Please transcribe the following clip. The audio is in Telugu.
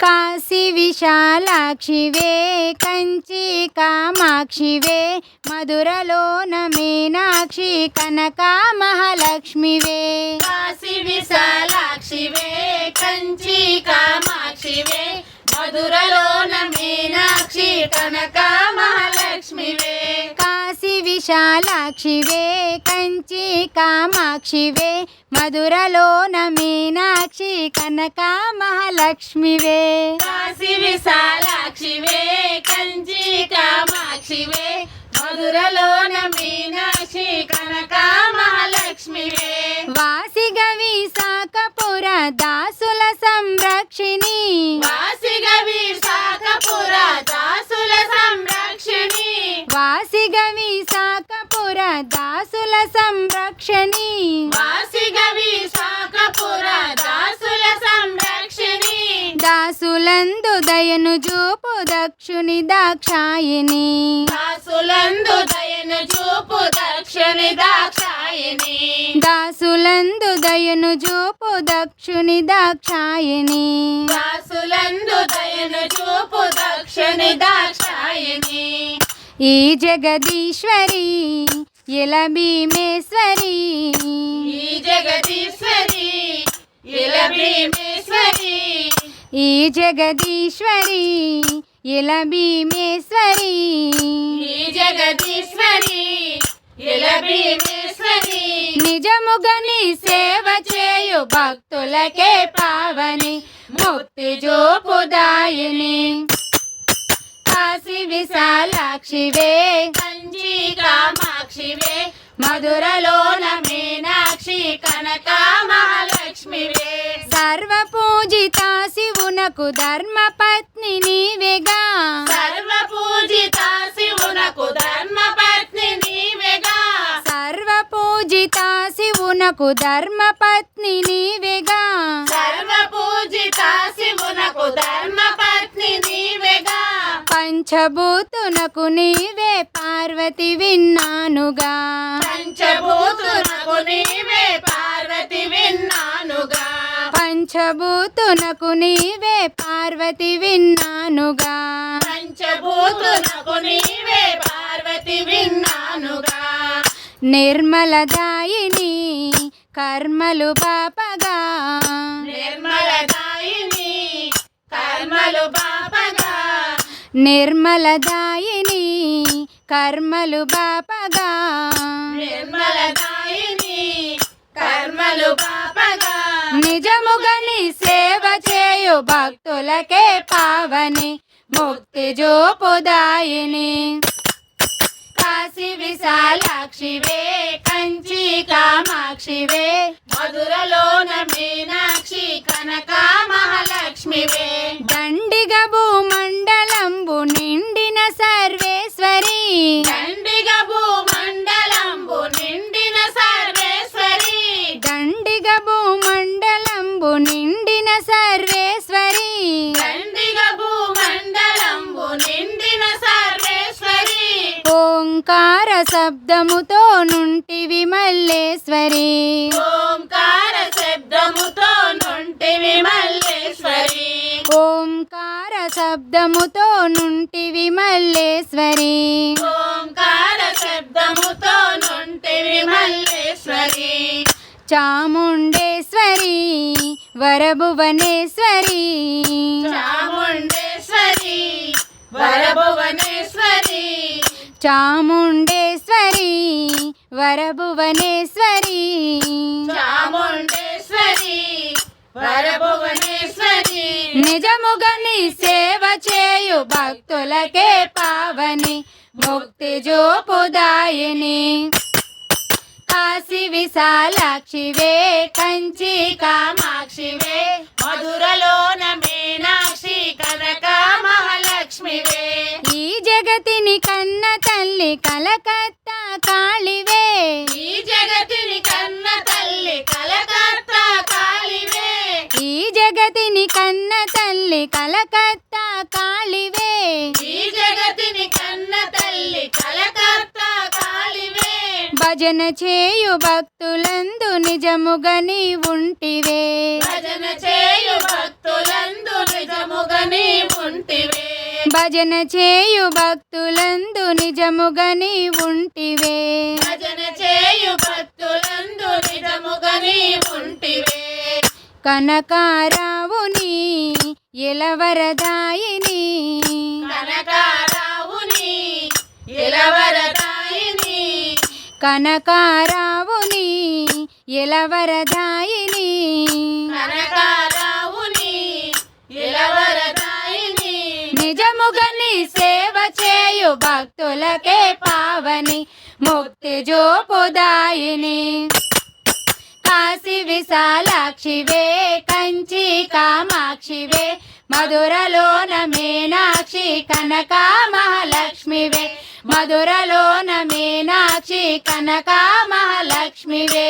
కాశీ విశాలాక్షివే కంచి కామాక్షివే మధురలోన మీనాక్షి కనక మహాలక్ష్మివే కాశీ విశాలాక్షివే కంచి కామాక్షివే మధురలోన మీనాక్షి కనకా మహాలక్ష్మివే కాశీ విశాలాక్షివే కంచి కామాక్షివే మధురలోన మీనాక్షి కనక మహాలక్ష్మివే. కాశీ విశాలాక్షివే కంచి కామాక్షివే మధురలో దాసులందు దయను చూపు దక్షుని దాక్షాయిని. దాసులందు దయను చూపు దక్షిణి దాక్షాయిని. దాసులందు దయను చూపు దక్షుని దాక్షాయిని. దాసులందు దయను చూపు దక్షిణి దాక్షాయిని. ఈ జగదీశ్వరి ఇల భీమేశ్వరి. ఈ జగదీశ్వరి ఇల భీమేశ్వరి. ఈ జగదీశ్వరి ఇల భీమేశ్వరి? ఈ జగదీశ్వరి ఇల భీమేశ్వరి? నిజముగని సేవ చేయు భక్తులకే పావని ముక్తి జోపుదాయిని కాశీ విశాలాక్షివే కంచి కామాక్షివే మధురలోన మీనాక్షి కనక మహాలక్ష్మివే. సర్వ పూజిత శివునకు ధర్మ పత్ని నీవేగా. సర్వ పూజిత శివునకు ధర్మ పత్ని నీవేగా. సర్వ పూజిత శివునకు ధర్మ పత్ని నీవేగా. సర్వ పూజిత శివునకు ధర్మ పత్ని నీవేగా. పంచభూతునకు నీవే పార్వతి విన్నానుగా. పంచభూతునకు నీవే పంచభూతునకు నీవే పార్వతి విన్నానుగా. పంచభూతునకు నీవే పార్వతి విన్నానుగా. నిర్మలదాయిని కర్మలు పాపగా. నిర్మలదాయిని కర్మలు పాపగా. నిర్మలదాయిని కర్మలు బాపగా నిర్మలదాయిని కర్మలు పాపగా నిజముగని సేవ చేయు భక్తులకే పావని ముక్తి జోపుదాయిని కాశీ విశాలాక్షివే కంచి కామాక్షివే మధురలోన మీనాక్షి కనక మహాలక్ష్మివే ఓంకార శబ్దముతో నుంటివి మల్లేశ్వరి. ఓంకార శబ్దముతో నుంటివి మల్లేశ్వరి. ఓంకార శబ్దముతో నుంటివి మల్లేశ్వరి. ఓంకార శబ్దముతో నుంటివి మల్లేశ్వరి. చాముండేశ్వరి వరభువనేశ్వరి. చాముండేశ్వరి వరభువనేశ్వరి చాముండేశ్వరి వరభువనేశ్వరి. చాముండేశ్వరి వరభువనేశ్వరి. నిజముగని సేవ చేయు భక్తులకే పావని ముక్తి జోపుదాయిని కాశీ విశాలాక్షివే కంచి కామాక్షివే కలకత్తా కాళివే. ఈ జగతిని కన్న తల్లి కలకత్తా కాళివే. ఈ జగతిని కన్న తల్లి కలకత్తా కాళివే. ఈ జగతిని కన్న తల్లి కలకత్తా కాళివే. భజన చేయు భక్తులందు నిజముగా నీ ఉంటివే భజన చేయు భక్తులందు భజన చేయు భక్తులందు నిజముగని ఉంటివే భజన చేయు భక్తులందు నిజముగని ఉంటివే కనకారావుని ఎలవరదాయిని కనకారావుని ఇలవరదాయిని కనకారావుని ఎలవరదాయిని సేవ చేయు భక్తులకే పావని ముక్తి జోపుదాయిని కాశీ విశాలాక్షివే కంచి కామాక్షివే మధురలోన మీనాక్షి కనకా మహాలక్ష్మివే మధురలోన మీనాక్షి కనకా మహాలక్ష్మివే